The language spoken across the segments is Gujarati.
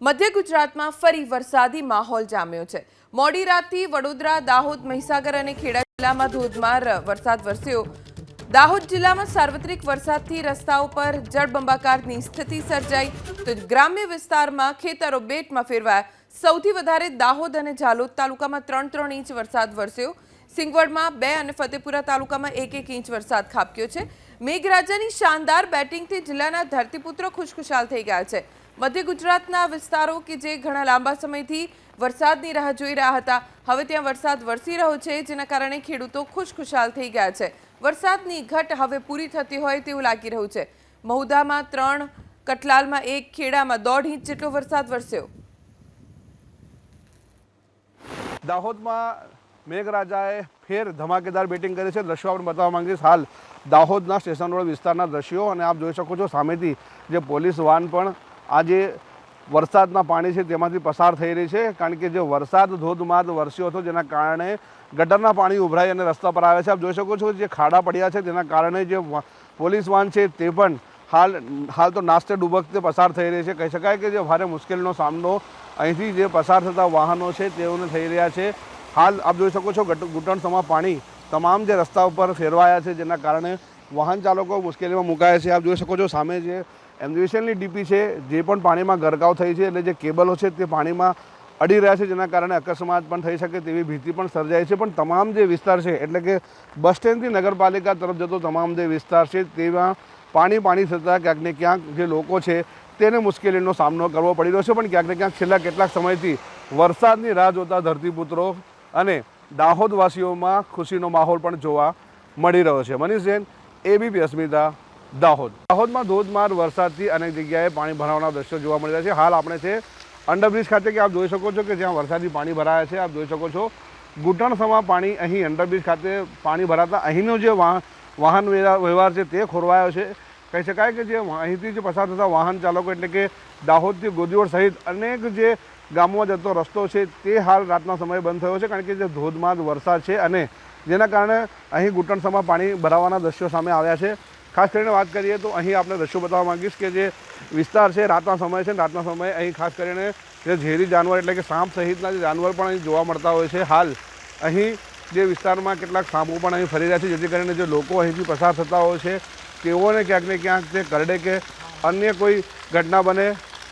મધ્ય ગુજરાતમાં ફરી વરસાદી માહોલ જામ્યો છે. મોડી રાતથી વડોદરા, દાહોદ, મહીસાગર અને ખેડા જિલ્લામાં ધોધમાર વરસાદ વરસ્યો. દાહોદ જિલ્લામાં સાર્વત્રિક વરસાદથી રસ્તાઓ પર જળબંબાકારની સ્થિતિ સર્જાઈ. તો ગ્રામ્ય વિસ્તારમાં ખેતરો બેટમાં ફેરવાયા. સૌથી વધારે દાહોદ અને ઝાલોદ તાલુકામાં ત્રણ ત્રણ ઇંચ વરસાદ વરસ્યો. સિંગવડમાં બે અને ફતેપુરા તાલુકામાં એક એક ઇંચ વરસાદ ખાબક્યો છે. મેઘરાજાની શાનદાર બેટિંગથી જિલ્લાના ધરતીપુત્રો ખુશખુશાલ થઈ ગયા છે. મધ્ય ગુજરાતના વિસ્તારો કે જે ઘણા લાંબા સમયથી વરસાદની રાહ જોઈ રહ્યા હતા, હવે ત્યાં વરસાદ વરસી રહ્યો છે, જેના કારણે ખેડૂતો ખુશખુશાલ થઈ ગયા છે. વરસાદની ઘટ હવે પૂરી થતી હોય તેવું લાગી રહ્યું છે. મહુદામાં ત્રણ, કટલાલમાં એક, ખેડામાં દોઢ ઇંચ જેટલો વરસાદ વરસ્યો. દાહોદમાં મેઘરાજાએ ફેર ધમાકેદાર બેટિંગ કરી છે. દ્રશ્યો આપણે બતાવવા માંગીશ હાલ દાહોદના સ્ટેશન રોડ વિસ્તારના દ્રશ્યો, અને આપ જોઈ શકો છો સામેથી જે પોલીસ વાન પણ આ જે વરસાદના પાણી છે તેમાંથી પસાર થઈ રહી છે, કારણ કે જે વરસાદ, ધોધમાર વરસ્યો હતો જેના કારણે ગટરના પાણી ઉભરાઈ અને રસ્તા પર આવે છે. આપ જોઈ શકો છો જે ખાડા પડ્યા છે તેના કારણે જે પોલીસ વાન છે તે પણ હાલ હાલ તો નાસ્તે ડૂબકતે પસાર થઈ રહી છે. કહી શકાય કે જે ભારે મુશ્કેલીનો સામનો અહીંથી જે પસાર થતા વાહનો છે તેઓને થઈ રહ્યા છે. હાલ આપ જોઈ શકો છો ઘટ- ઘૂંટણસમા પાણી તમામ જે રસ્તા ઉપર ફેરવાયા છે જેના કારણે વાહન ચાલકો મુશ્કેલીમાં મુકાયા છે. આપ જોઈ શકો છો સામે જે એમજીવીસીએલની ડીપી છે, જે પણ પાણીમાં ગરકાવ થઈ છે, એટલે જે કેબલો છે તે પાણીમાં અડી રહ્યા છે, જેના કારણે અકસ્માત પણ થઈ શકે તેવી ભીતિ પણ સર્જાય છે. પણ તમામ જે વિસ્તાર છે, એટલે કે બસ સ્ટેન્ડથી નગરપાલિકા તરફ જતો તમામ જે વિસ્તાર છે, તેમાં પાણી પાણી થતાં ક્યાંક ને ક્યાંક જે લોકો છે તેને મુશ્કેલીનો સામનો કરવો પડી રહ્યો છે. પણ ક્યાંક ને ક્યાંક છેલ્લા કેટલાક સમયથી વરસાદની રાહ જોતા ધરતીપુત્રો અને દાહોદવાસીઓમાં ખુશીનો માહોલ પણ જોવા મળી રહ્યો છે. મનીષ જૈન એબીપી અસ્મિતા દાહોદ. દાહોદમાં ધોધમાર વરસાદથી અનેક જગ્યાએ પાણી ભરાવાના દ્રશ્યો જોવા મળી રહ્યા છે. હાલ આપણે છે અંડરબ્રિજ ખાતે કે આપ જોઈ શકો છો કે જ્યાં વરસાદી પાણી ભરાયા છે, આપ જોઈ શકો છો. ઘૂંટણસમા પાણી અહીં અંડરબ્રિજ ખાતે પાણી ભરાતા અહીંનો જે વાહન વ્યવહાર છે તે ખોરવાયો છે. કહી શકાય કે જે અહીંથી જે પસાર થતા વાહન ચાલકો એટલે કે દાહોદથી ગોદીઓડ સહિત અનેક જે ગામોમાં જતો રસ્તો છે તે હાલ રાતના સમયે બંધ થયો છે. કારણ કે જે ધોધમાર વરસાદ છે અને જેના કારણે અહીં ઘૂંટણસમા પાણી ભરાવાના દ્રશ્યો સામે આવ્યા છે. ખાસ કરીને વાત કરીએ તો અહીં આપણે દ્રશ્યો બતાવવા માંગીશ કે જે વિસ્તાર છે, રાતના સમય છે, રાતના સમયે અહીં ખાસ કરીને જે ઝેરી જાનવર એટલે કે સાંપ સહિતના જે જાનવર પણ અહીં જોવા મળતા હોય છે. હાલ અહીં જે વિસ્તારમાં કેટલાક સાંપો પણ અહીં ફરી રહ્યા છે, જેથી કરીને જે લોકો અહીંથી પસાર થતા હોય છે, તેઓને ક્યાંક ને ક્યાંક તે કરડે કે અન્ય કોઈ ઘટના બને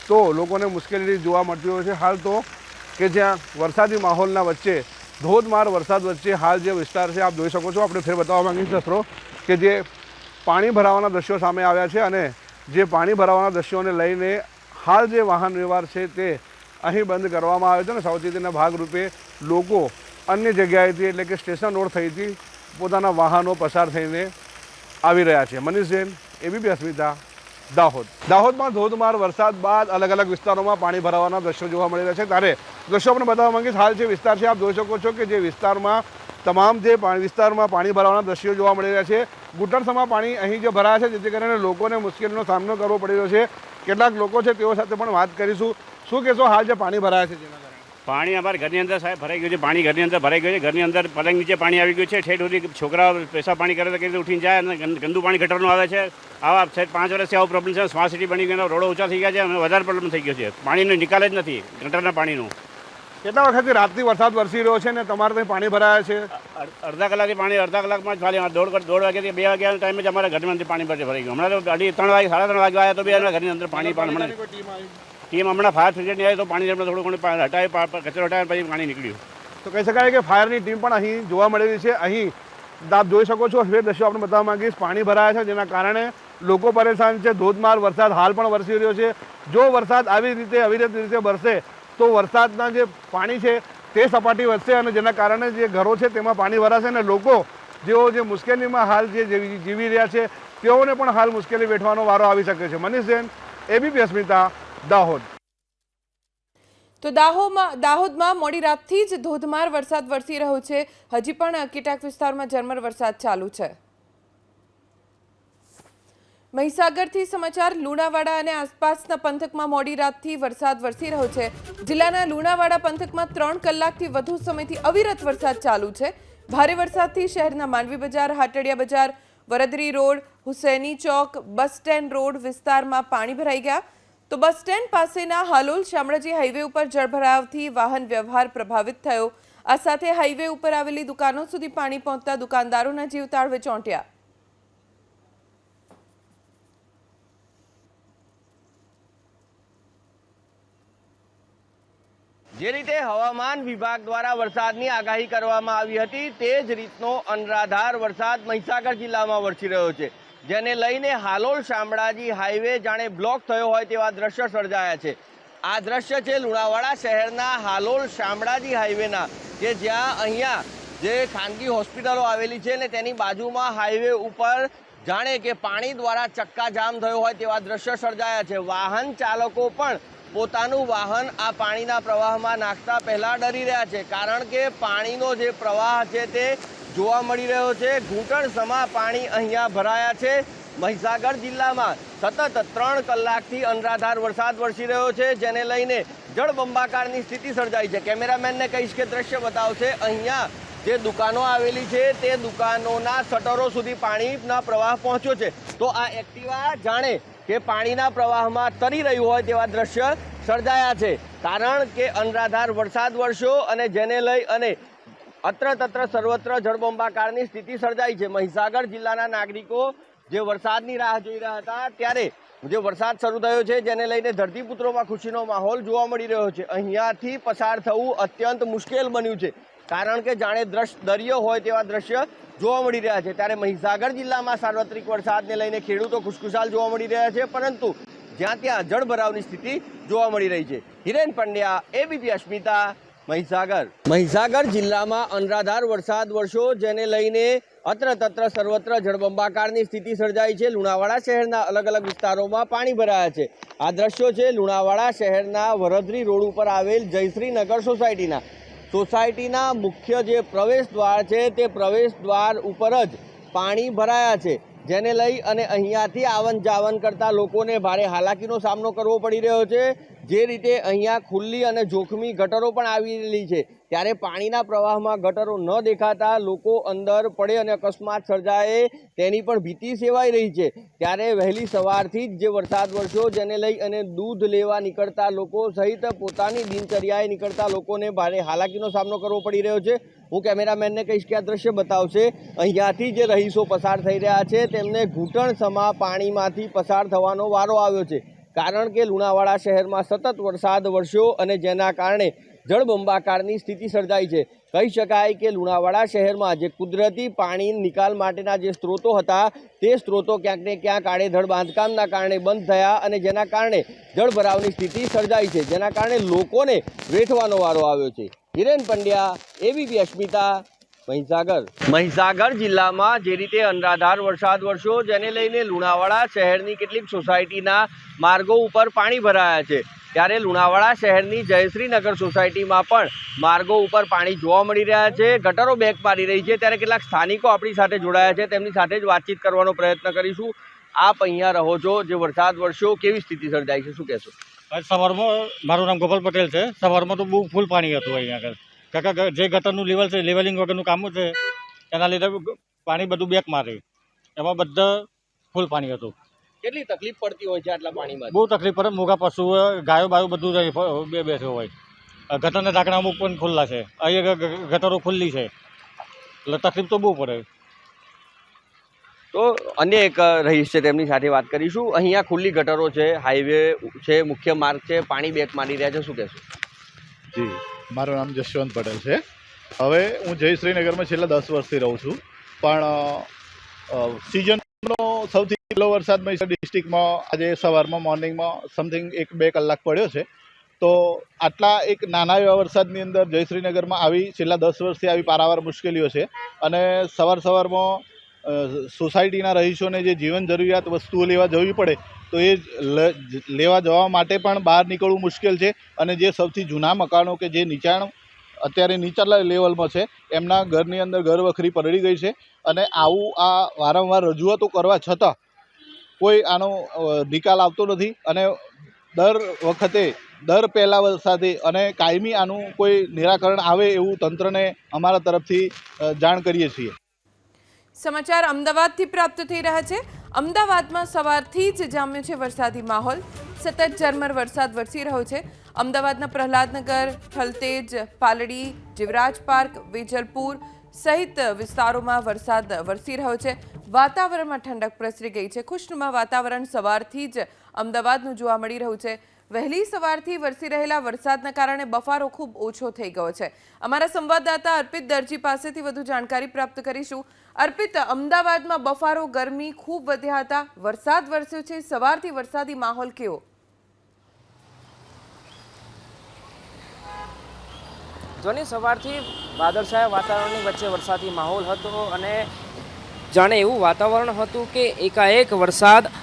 તો લોકોને મુશ્કેલી જોવા મળતી હોય છે. હાલ તો કે જ્યાં વરસાદી માહોલના વચ્ચે, ધોધમાર વરસાદ વચ્ચે હાલ જે વિસ્તાર છે, આપ જોઈ શકો છો. આપણે ફેર બતાવવા માંગીએ દોસ્તો, કે જે પાણી ભરાવાના દ્રશ્યો સામે આવ્યા છે અને જે પાણી ભરાવાના દ્રશ્યોને લઈને હાલ જે વાહન વ્યવહાર છે તે અહીં બંધ કરવામાં આવ્યો છે અને સાવચેતીના ભાગરૂપે લોકો અન્ય જગ્યાએથી એટલે કે સ્ટેશન રોડ થઈથી પોતાના વાહનો પસાર થઈને આવી રહ્યા છે. મનીષ જૈન એબીપી અસ્મિતા, દાહોદ. દાહોદમાં ધોધમાર વરસાદ બાદ અલગ અલગ વિસ્તારોમાં પાણી ભરાવાના દ્રશ્યો જોવા મળી રહ્યા છે. ત્યારે દ્રશ્યો આપણે બતાવવા માંગીશ. હાલ જે વિસ્તાર છે, આપ જોઈ શકો છો કે જે વિસ્તારમાં તમામ જે વિસ્તારમાં પાણી ભરાવાના દ્રશ્યો જોવા મળી રહ્યા છે. ઘૂંટણસમાં પાણી અહીં જે ભરાયા છે, જેથી કરીને લોકોને મુશ્કેલીનો સામનો કરવો પડી રહ્યો છે. કેટલાક લોકો છે, તેઓ સાથે પણ વાત કરીશું. શું કહેશો, હાલ જે પાણી ભરાયા છે જેના પાણી અમારા ઘરની અંદર સાહેબ ભરાઈ ગયું છે, પાણી ઘરની અંદર ભરાઈ ગયું છે. ઘરની અંદર પલંગ નીચે પાણી આવી ગયું છે. ઠેઠ સુધી છોકરાઓ પૈસા પાણી કરે તો કઈ ઉઠીને જાય અને ગંદુ પાણી ગટરનું આવે છે. આવા સાહેબ પાંચ વર્ષથી આવો પ્રોબ્લેમ છે. સ્માર્ટ સિટી બની ગયો રોડો ઊંચા થઈ ગયા છે અને વધારે પ્રોબ્લેમ થઈ ગયો છે. પાણીનો નિકાલ જ નથી, ગટરના પાણીનું. કેટલા વખતથી રાતથી વરસાદ વરસી રહ્યો છે ને તમારે ત્યાં પાણી ભરાયા છે? અડધા કલાકથી પાણી અડધા કલાકમાં જ ખાલી દોઢ દોઢ વાગ્યાથી બે વાગ્યાના ટાઈમે જ અમારા ઘરમાંથી પાણી ભરી ભરાઈ ગયું. હમણાં તો અઢી ત્રણ વાગે સાડા ત્રણ વાગે આવ્યા તો બી ઘરની અંદર પાણી પણ હમણાં ટીમ ટીમ હમણાં ફાયર બ્રિગેડની આવી તો પાણી હમણાં થોડું ઘણું પાણી હટાવી કચરો હટાવી પછી પાણી નીકળ્યું. તો કહી શકાય કે ફાયરની ટીમ પણ અહીં જોવા મળેલી છે. અહીં આપ જોઈ શકો છો હવે દ્રશ્યો આપણે બતાવવા માંગીશ પાણી ભરાયા છે જેના કારણે લોકો પરેશાન છે. ધોધમાર વરસાદ હાલ પણ વરસી રહ્યો છે. જો વરસાદ આવી રીતે અવિરત રીતે વરસે તો વરસાદના જે પાણી છે તે સપાટી વધશે અને જેના કારણે જે ઘરો છે તેમાં પાણી ભરાશે અને લોકો જેઓ જે મુશ્કેલીમાં હાલ જે જીવી રહ્યા છે તેઓને પણ હાલ મુશ્કેલી વેઠવાનો વારો આવી શકે છે. મનીષ જૈન એબીપી અસ્મિતા, દાહોદ. તો દાહોદમાં દાહોદમાં મોડી રાતથી જ ધોધમાર વરસાદ વરસી રહ્યો છે. હજી પણ કેટલાક વિસ્તારમાં ઝરમર વરસાદ ચાલુ છે. મહીસાગરથી સમાચાર, લુણાવાડા અને આસપાસના પંથકમાં મોડી રાતથી વરસાદ વરસી રહ્યો છે. જિલ્લાના લુણાવાડા પંથકમાં ત્રણ કલાકથી વધુ સમયથી અવિરત વરસાદ ચાલુ છે. ભારે વરસાદથી શહેરના Mandvi Bazar, Hatadiya Bazar, Vardari road, Husaini Chowk, bus stand road વિસ્તારમાં પાણી ભરાઈ ગયા. તો બસ સ્ટેન્ડ પાસેના હાલોલ શામળાજી હાઈવે ઉપર જળભરાવથી વાહન વ્યવહાર પ્રભાવિત થયો. આ સાથે હાઈવે ઉપર આવેલી દુકાનો સુધી પાણી પહોંચતા દુકાનદારોના જીવ તાળવે ચોંટ્યા. જે રીતે હવામાન વિભાગ દ્વારા વરસાદની આગાહી કરવામાં આવી હતી, તે જ રીતનો અનરાધાર વરસાદ મહીસાગર જિલ્લામાં વરસી રહ્યો છે. જેને લઈને હાલોલ શામળાજી હાઈવે જાણે બ્લોક થયો હોય તેવા દ્રશ્ય સર્જાયા છે. આ દ્રશ્ય છે લુણાવાડા શહેરના હાલોલ શામળાજી હાઈવેના, કે જ્યાં અહીંયા જે ખાનગી હોસ્પિટલો આવેલી છે ને તેની બાજુમાં હાઈવે ઉપર જાણે કે પાણી દ્વારા ચક્કાજામ થયો હોય તેવા દ્રશ્ય સર્જાયા છે. વાહન ચાલકો પણ પોતાનું વાહન આ પાણીના પ્રવાહમાં નાખતા પહેલા ડરી રહ્યા છે. કારણ કે પાણીનો જે પ્રવાહ છે તે જોવા મળી રહ્યો છે. ઘૂંટણ સમા પાણી અહીંયા ભરાયા છે. મહીસાગર જિલ્લામાં સતત ત્રણ કલાકથી અનરાધાર વરસાદ વરસી રહ્યો છે, જેને લઈને જળબંબાકારની સ્થિતિ સર્જાઈ છે. કેમેરામેનને કહીશ કે દ્રશ્ય બતાવશે, અહીંયા જે દુકાનો આવેલી છે, તે દુકાનોના શટરો સુધી પાણીના પ્રવાહ પહોંચ્યો છે. તો આ એક્ટિવા જાણે કે પાણીના પ્રવાહમાં તરી રહ્યું હોય તેવા દ્રશ્ય સર્જાયા છે. કારણ કે અનરાધાર વરસાદ વરસ્યો અને જેને લઈ અને અત્ર તત્ર સર્વત્ર જળબંબાકારની સ્થિતિ સર્જાઈ છે. મહીસાગર જિલ્લાના નાગરિકો જે વરસાદની રાહ જોઈ રહ્યા હતા ત્યારે જે વરસાદ શરૂ થયો છે જેને લઈને ધરતીપુત્રોમાં ખુશીનો માહોલ જોવા મળી રહ્યો છે. અહીંયાથી પસાર થવું અત્યંત મુશ્કેલ બન્યું છે. કારણ કે જાણે દ્રશ્ય દરિયો હોય તેવા દ્રશ્ય જોવા મળી રહ્યા છે. ત્યારે મહીસાગર જિલ્લામાં સાર્વત્રિક વરસાદને લઈને ખેડૂતો ખુશખુશાલ જોવા મળી રહ્યા છે, પરંતુ જ્યાં ત્યાં જળભરાવની સ્થિતિ જોવા મળી રહી છે. હિરેન પંડ્યા એબીપી અસ્મિતા, મહીસાગર. મહીસાગર જિલ્લામાં અનરાધાર વરસાદ વર્ષો જેને લઈને અત્ર તત્ર સર્વત્ર જળબંબાકારની સ્થિતિ સર્જાઈ છે. લુણાવાડા શહેરના અલગ અલગ વિસ્તારોમાં પાણી ભરાયા છે. આ દ્રશ્યો છે લુણાવાડા શહેરના વરદરી રોડ ઉપર આવેલ જયશ્રીનગર સોસાયટીના. સોસાયટીના મુખ્ય જે પ્રવેશ દ્વાર છે તે પ્રવેશ દ્વાર ઉપર જ પાણી ભરાયા છે, જેને લઈ અને અહીંયાથી આવન જાવન કરતા લોકોને ભારે હાલાકીનો સામનો કરવો પડી રહ્યો છે. જે રીતે અહીંયા ખુલ્લી અને જોખમી ગટરો પણ આવેલી છે, ત્યારે પાણીના પ્રવાહમાં ગટરો ન દેખાતા લોકો અંદર પડે અને અકસ્માત સર્જાય તેની પણ ભીતિ સેવાઈ રહી છે. ત્યારે વહેલી સવારથી જ જે વરસાદ વરસ્યો જેને લઈ અને દૂધ લેવા નીકળતા લોકો સહિત પોતાની દિનચર્યાએ નીકળતા લોકોને ભારે હાલાકીનો સામનો કરવો પડી રહ્યો છે. હું કેમેરામેનને કહીશ કે આ દ્રશ્ય બતાવશે, અહીંયાથી જે રહીશો પસાર થઈ રહ્યા છે તેમને ઘૂંટણ સમા પાણીમાંથી પસાર થવાનો વારો આવ્યો છે. કારણ કે લુણાવાડા શહેરમાં સતત વરસાદ વરસ્યો અને જેના કારણે જળબંબાકારની સ્થિતિ સર્જાઈ છે. કહી શકાય કે લુણાવાડા શહેરમાં જે કુદરતી પાણી નિકાલ માટેના જે સ્ત્રોતો હતા, તે સ્ત્રોતો ક્યાંક ને ક્યાંક આડેધડ બાંધકામના કારણે બંધ થયા અને જેના કારણે જળભરાવની સ્થિતિ સર્જાઈ છે. જેના કારણે લોકોને વેઠવાનો વારો આવ્યો છે. હિરેન પંડ્યા એબીપી અસ્મિતા મહીસાગર. મહીસાગર જિલ્લામાં જે રીતે અનરાધાર વરસાદ વરસ્યો, જેને લઈને લુણાવાડા શહેરની કેટલીક સોસાયટીના માર્ગો ઉપર પાણી ભરાયા છે. ત્યારે લુણાવાડા શહેરની જયશ્રીનગર સોસાયટીમાં પણ માર્ગો ઉપર પાણી જોવા મળી રહ્યા છે. ગટરો બેક મારી રહી છે. ત્યારે કેટલાક સ્થાનિકો આપણી સાથે જોડાયા છે. તેમની સાથે જ વાતચીત કરવાનો પ્રયત્ન કરીશું. આપ અહીંયા રહો છો. જે વરસાદ વરસ્યો, કેવી સ્થિતિ સર્જાઈ છે? શું કહેશો? સવારમાં મારું નામ ગોપાલ પટેલ છે. સવારમાં તો બહુ ફૂલ પાણી હતું અહીંયા આગળ. કાકા જે ગટરનું લેવલ છે લેવલિંગ વગરનું કામ છે એના લીધે પાણી બધું બેક મારે. એમાં બધા ફૂલ પાણી હતું. કેટલી તકલીફ પડતી હોય છે આટલા પાણીમાં? બહુ તકલીફ પડે. મોગા પશુ ગાયો બાયો બધું બે બેઠો હોય. ગટરના ઢાંકણા અમુક પણ ખુલ્લા છે. અહીંયા ગટરો ખુલ્લી છે. એટલે તકલીફ તો બહુ પડે. તો અન્ય એક રહીશ છે તેમની સાથે વાત કરીશું. અહીંયા ખુલ્લી ગટરો છે હાઈવે છે મુખ્ય માર્ગ છે પાણી બેક મારી રહ્યા છે. શું કહેશું? જી. મારું નામ જશવંત પટેલ છે. હવે હું જય શ્રીનગરમાં છેલ્લા દસ વર્ષથી રહું છું. પણ સિઝનનો સૌથી પહેલો વરસાદ મહીસાગર ડિસ્ટ્રિક્ટમાં આજે સવારમાં મોર્નિંગમાં સમથિંગ એક બે કલાક પડ્યો છે. તો આટલા એક નાના એવા વરસાદની અંદર જય શ્રીનગરમાં આવી છેલ્લા દસ વર્ષથી આવી પારાવાર મુશ્કેલીઓ છે. અને સવાર સવારમાં સોસાયટીના રહીશોને જે જીવન જરૂરિયાત વસ્તુઓ લેવા જવી પડે તો એ લેવા જવા માટે પણ બહાર નીકળવું મુશ્કેલ છે. અને જે સૌથી જૂના મકાનો કે જે નીચાણ અત્યારે નીચલા લેવલમાં છે, એમના ઘરની અંદર ઘર વખરી પલળી ગઈ છે. અને આવું આ વારંવાર રજૂઆતો કરવા છતાં કોઈ આનો નિકાલ આવતો નથી. અને દર વખતે, દર પહેલા વરસાદે અને કાયમી આનું કોઈ નિરાકરણ આવે એવું તંત્રને અમારા તરફથી જાણ કરીએ છીએ. સમાચાર અમદાવાદથી પ્રાપ્ત થઈ રહ્યા છે. અમદાવાદમાં સવારથી જ જામ્યો છે વરસાદી માહોલ. સતત ઝરમર વરસાદ વરસી રહ્યો છે. અમદાવાદના પ્રહલાદનગર થલતેજ પાલડી, જીવરાજ પાર્ક, વેજલપુર સહિત વિસ્તારોમાં વરસાદ વરસી રહ્યો છે. વાતાવરણમાં ઠંડક પ્રસરી ગઈ છે. ખુશનુમા વાતાવરણ સવારથી જ અમદાવાદનું જોવા મળી રહ્યું છે. વહેલી સવારથી વરસી રહેલા વરસાદના કારણે બફારો ખૂબ ઓછો થઈ ગયો છે. અમારા સંવાદદાતા અર્પિત દરજી પાસેથી વધુ જાણકારી પ્રાપ્ત કરીશું. અર્પિત, અમદાવાદમાં બફારો ગરમી ખૂબ વધ્યા હતા. વરસાદ વરસ્યો છે. સવારથી વરસાદી માહોલ કેવો? જોની સવારથી વાદળછાયા વાતાવરણની વચ્ચે વરસાદી માહોલ હતો અને જાણે એવું વાતાવરણ હતું કે એકાએક વરસાદ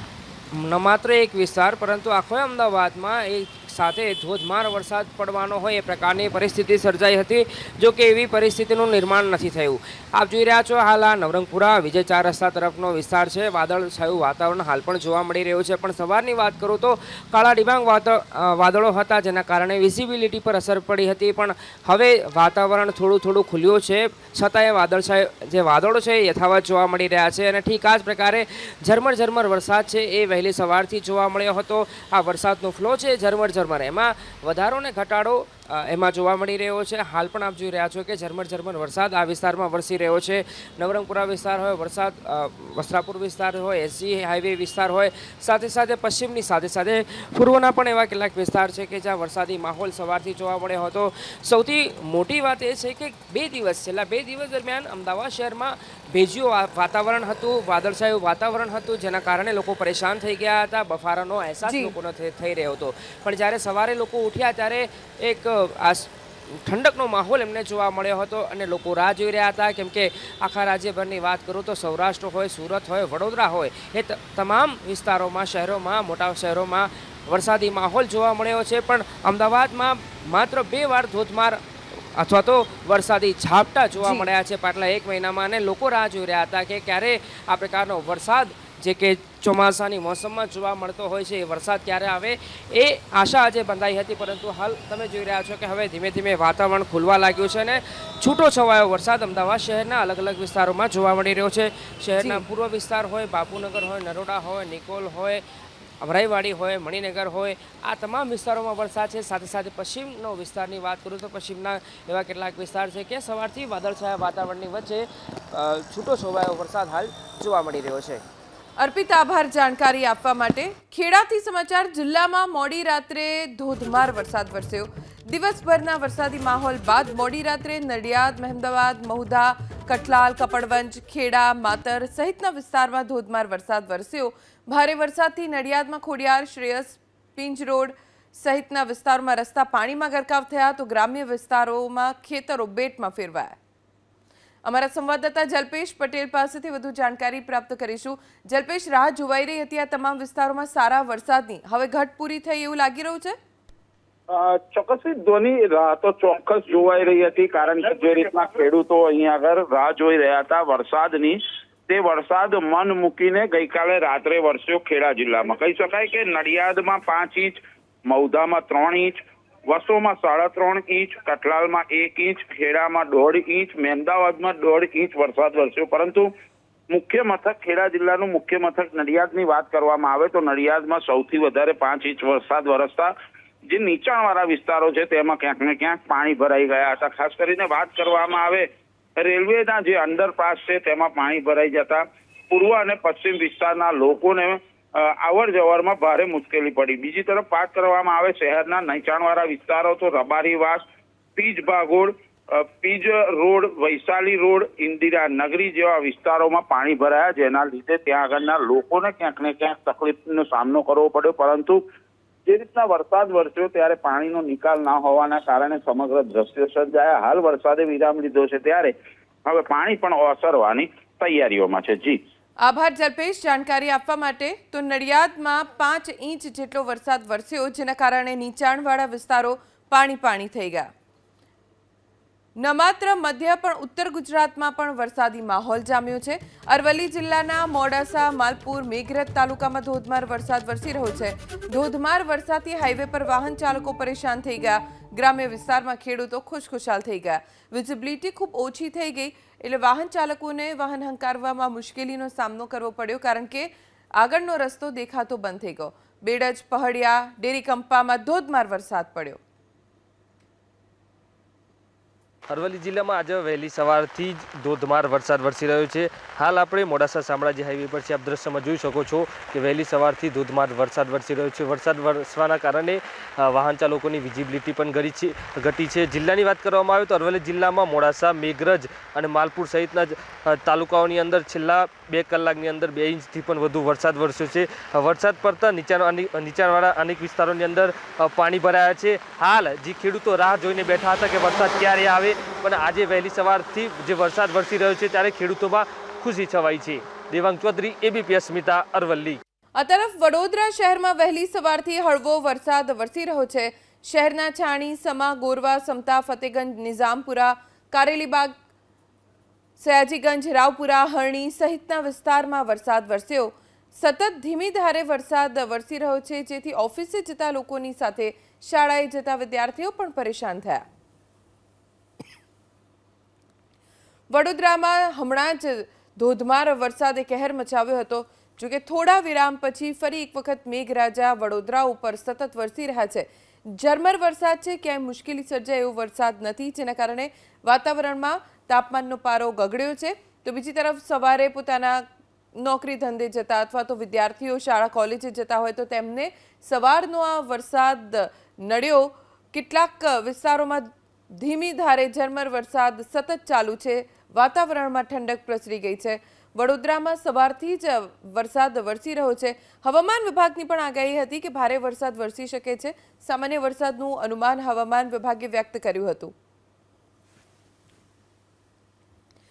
ન માત્ર એક વિસ્તાર પરંતુ આખો અમદાવાદમાં એક સાથે ધોધમાર વરસાદ પડવાનો હોય એ પ્રકારની પરિસ્થિતિ સર્જાઈ હતી, જો કે એવી પરિસ્થિતિનું નિર્માણ નથી થયું. આપ જોઈ રહ્યા છો હાલ આ નવરંગપુરા વિજય ચાર રસ્તા તરફનો વિસ્તાર છે. વાદળછાયું વાતાવરણ હાલ પણ જોવા મળી રહ્યું છે. પણ સવારની વાત કરું તો કાળા ડિબાંગ વાદળ હતા જેના કારણે વિઝિબિલિટી પર અસર પડી હતી. પણ હવે વાતાવરણ થોડું થોડું ખુલ્યું છે. છતાં એ વાદળછાયું, જે વાદળો છે યથાવત જોવા મળી રહ્યા છે અને ઠીક આ જ પ્રકારે ઝરમર ઝરમર વરસાદ છે એ વહેલી સવારથી જોવા મળ્યો હતો. આ વરસાદનો ફ્લો છે. ઝરમર ઝરમર એમાં વધારો ને ઘટાડો એમાં જોવા મળી રહ્યો છે. હાલ પણ આપ જોઈ રહ્યા છો કે ઝરમર ઝરમર વરસાદ આ વિસ્તારમાં વરસી રહ્યો છે. નવરંગપુરા વિસ્તાર હોય વરસાદ વસ્ત્રાપુર વિસ્તાર હોય એસજી હાઈવે વિસ્તાર હોય સાથે સાથે પશ્ચિમની સાથે સાથે પૂર્વના પણ એવા કેટલાક વિસ્તાર છે કે જ્યાં વરસાદી માહોલ સવારથી જોવા મળ્યો હતો. સૌથી મોટી વાત એ છે કે બે દિવસ છેલ્લા બે દિવસ દરમિયાન અમદાવાદ શહેરમાં ભેજિયું વાતાવરણ હતું વાદળછાયું વાતાવરણ હતું જેના કારણે લોકો પરેશાન થઈ ગયા હતા બફારાનો અહેસાસ લોકોનો થઈ રહ્યો હતો. પણ જ્યારે સવારે લોકો ઉઠ્યા ત્યારે એક આ ઠંડકનો માહોલ એમને જોવા મળ્યો હતો અને લોકો રાહ જોઈ રહ્યા હતા. કેમ કે આખા રાજ્યભરની વાત કરું તો સૌરાષ્ટ્ર હોય સુરત હોય વડોદરા હોય એ તમામ વિસ્તારોમાં શહેરોમાં મોટા શહેરોમાં વરસાદી માહોલ જોવા મળ્યો છે. પણ અમદાવાદમાં માત્ર બે વાર ધોધમાર અથવા તો વરસાદી ઝાપટા જોવા મળ્યા છે. પાટલા એક મહિનામાં અને લોકો રાહ જોઈ રહ્યા હતા કે ક્યારે આ પ્રકારનો વરસાદ જે કે ચોમાસાની મોસમમાં જોવા મળતો હોય છે એ વરસાદ ક્યારે આવે એ આશા આજે બંધાઈ હતી પરંતુ હાલ તમે જોઈ રહ્યા છો કે હવે ધીમે ધીમે વાતાવરણ ખુલવા લાગ્યું છે અને છૂટો છવાયો વરસાદ અમદાવાદ શહેરના અલગ અલગ વિસ્તારોમાં જોવા મળી રહ્યો છે. શહેરના પૂર્વ વિસ્તાર હોય બાપુનગર હોય નરોડા હોય નિકોલ હોય અમરાઈવાડી હોય મણિનગર હોય આ તમામ વિસ્તારોમાં વરસાદ છે. સાથે સાથે પશ્ચિમનો વિસ્તારની વાત કરું તો પશ્ચિમના એવા કેટલાક વિસ્તાર છે કે સવારથી વાદળછાયા વાતાવરણની વચ્ચે છૂટો છવાયો વરસાદ હાલ જોવા મળી રહ્યો છે. અર્પિત આભાર જાણકારી આપવા માટે. ખેડાથી સમાચાર, જિલ્લામાં મોડી રાત્રે ધોધમાર વરસાદ વરસ્યો. દિવસભરના વરસાદી માહોલ બાદ મોડી રાત્રે નડિયાદ, મહેમદાવાદ, મહુધા, કઠલાલ, કપડવંજ, ખેડા, માતર સહિતના વિસ્તારમાં ધોધમાર વરસાદ વરસ્યો. ભારે વરસાદથી નડિયાદમાં ખોડિયાર, શ્રેયસ, પિંજ રોડ સહિતના વિસ્તારોમાં રસ્તા પાણીમાં ગરકાવ થયા તો ગ્રામ્ય વિસ્તારોમાં ખેતરો બેટમાં ફેરવાયા. અમારા સંવાદદાતા જલ્પેશ પટેલ પાસેથી વધુ જાણકારી પ્રાપ્ત કરીશું. જલ્પેશ, રાહ જોવાઈ રહી હતી આ તમામ વિસ્તારોમાં સારા વરસાદની. હવે ઘટ પૂરી થઈ એવું લાગી રહ્યું છે? ચોક્કસ ધોની રાહ તો ચોક્કસ જોવાઈ રહી હતી કારણ કે જે રીતના ખેડૂતો અહીંયા આગળ રાહ જોઈ રહ્યા હતા વરસાદની, તે વરસાદ મન મૂકીને ગઈકાલે રાત્રે વરસ્યો ખેડા જિલ્લામાં. કહી શકાય કે નડિયાદમાં પાંચ ઇંચ મૌધામાં ત્રણ ઇંચ વસોમાં સાડા ત્રણ ઇંચ, કઠલાલમાં એક ઇંચ, ખેડામાં દોઢ ઇંચ, મહેમદાવાદમાં દોઢ ઇંચ વરસાદ વરસ્યો. પરંતુ મુખ્ય મથક ખેડા જિલ્લાનું મુખ્ય મથક નડિયાદની વાત કરવામાં આવે તો નડિયાદમાં સૌથી વધારે પાંચ ઇંચ વરસાદ વરસતા જે નીચાણવાળા વિસ્તારો છે તેમાં ક્યાંક ને ક્યાંક પાણી ભરાઈ ગયા હતા. ખાસ કરીને વાત કરવામાં આવે, રેલવેના જે અંડરપાસ છે તેમાં પાણી ભરાઈ જતા, પૂર્વ અને પશ્ચિમ વિસ્તારના લોકોને અ, અવર જવરમાં ભારે મુશ્કેલી પડી. બીજી તરફ વાત કરવામાં આવે શહેરના નીચાણવાળા વિસ્તારો તો રબારીવાસ પીજ ભાગોળ પીજ રોડ વૈશાલી રોડ ઇન્દિરા નગરી જેવા વિસ્તારોમાં પાણી ભરાયા જેના લીધે ત્યાં આગળના લોકોને ક્યાંક ને ક્યાંક તકલીફનો સામનો કરવો પડ્યો. પરંતુ જે રીતના વરસાદ વરસ્યો ત્યારે પાણીનો નિકાલ ના હોવાના કારણે સમગ્ર દ્રશ્યો સર્જાયા. હાલ વરસાદે વિરામ લીધો છે ત્યારે હવે પાણી પણ ઓસરવાની તૈયારીઓમાં છે. જી. આભાર જલ્પેશ, જાણકારી આપવા માટે. તો નડિયાદમાં પાંચ ઇંચ જેટલો વરસાદ વરસ્યો, જેના કારણે નીચાણવાળા વિસ્તારો પાણી પાણી થઈ ગયા. ન માત્ર મધ્ય પણ ઉત્તર ગુજરાતમાં પણ વરસાદી માહોલ જામ્યો છે. અરવલ્લી જિલ્લાના મોડાસા, માલપુર, મેઘરજ તાલુકામાં ધોધમાર વરસાદ વરસી રહ્યો છે. ધોધમાર વરસાદથી હાઈવે પર વાહન ચાલકો પરેશાન થઈ ગયા. ગ્રામ્ય વિસ્તારમાં ખેડૂતો ખુશખુશાલ થઈ ગયા. વિઝિબિલિટી ખૂબ ઓછી થઈ ગઈ એટલે વાહન ચાલકોને વાહન હંકારવામાં મુશ્કેલીનો સામનો કરવો પડ્યો કારણ કે આગળનો રસ્તો દેખાતો બંધ થઈ ગયો. બેડજ, પહડિયા, ડેરી કંપામાં ધોધમાર વરસાદ પડ્યો. અરવલ્લી જિલ્લામાં આજે વહેલી સવારથી જ ધોધમાર વરસાદ વરસી રહ્યો છે. હાલ આપણે મોડાસા શામળાજી હાઈવે પરથી આપ દ્રશ્યમાં જોઈ શકો છો કે વહેલી સવારથી ધોધમાર વરસાદ વરસી રહ્યો છે. વરસાદ વરસવાના કારણે વાહન ચાલકોની વિઝિબિલિટી પણ ઘટી છે ઘટી છે. જિલ્લાની વાત કરવામાં આવે તો અરવલ્લી જિલ્લામાં મોડાસા, મેઘરજ અને માલપુર સહિતના તાલુકાઓની અંદર છેલ્લા બે કલાકની અંદર બે ઇંચથી પણ વધુ વરસાદ વરસ્યો છે. વરસાદ પડતા નીચાણ નીચાણવાળા અનેક વિસ્તારોની અંદર પાણી ભરાયા છે. હાલ જે ખેડૂતો રાહ જોઈને બેઠા હતા કે વરસાદ ક્યારે આવે પણ આજે વહેલી સવારથી જે વરસાદ વરસી રહ્યો છે ત્યારે ખેડૂતોમાં ખુશી છવાઈ છે. દેવાંગ ચૌધરી, એબીપી અસ્મિતા, અરવલ્લી. આ તરફ વડોદરા શહેરમાં વહેલી સવારથી હળવો વરસાદ વરસી રહ્યો છે. શહેરના છાણી, સમા, ગોરવા, સમતા, ફતેગંજ, નિઝામપુરા, કારેલીબાગ, સયાજીગંજ, રાવપુરા, હરણી સહિતના વિસ્તારમાં વરસાદ વરસ્યો. સતત ધીમી ધારે વરસાદ વરસી રહ્યો છે, જેથી ઓફિસે જતા લોકોની સાથે શાળાએ જતા વિદ્યાર્થીઓ પણ પરેશાન થયા. વડોદરામાં હમણાં જ ધોધમાર વરસાદે કહેર મચાવ્યો હતો. જોકે થોડા વિરામ પછી ફરી એક વખત મેઘરાજા વડોદરા ઉપર સતત વરસી રહ્યા છે. ઝરમર વરસાદ છે, ક્યાંય મુશ્કેલી સર્જાય એવો વરસાદ નથી, જેના કારણે વાતાવરણમાં તાપમાનનો પારો ગગડ્યો છે. તો બીજી તરફ સવારે પોતાના નોકરી ધંધે જતા અથવા તો વિદ્યાર્થીઓ શાળા કોલેજે જતા હોય તો તેમને સવારનો આ વરસાદ નડ્યો. કેટલાક વિસ્તારોમાં ધીમી ધારે ઝરમર વરસાદ સતત ચાલુ છે. વાતાવરણમાં ઠંડક પ્રસરી ગઈ છે. વડોદરામાં સવારથી જ વરસાદ વરસી રહ્યો છે. હવામાન વિભાગની પણ આગાહી હતી કે ભારે વરસાદ વરસી શકે છે. સામાન્ય વરસાદનું અનુમાન હવામાન વિભાગે વ્યક્ત કર્યું હતું.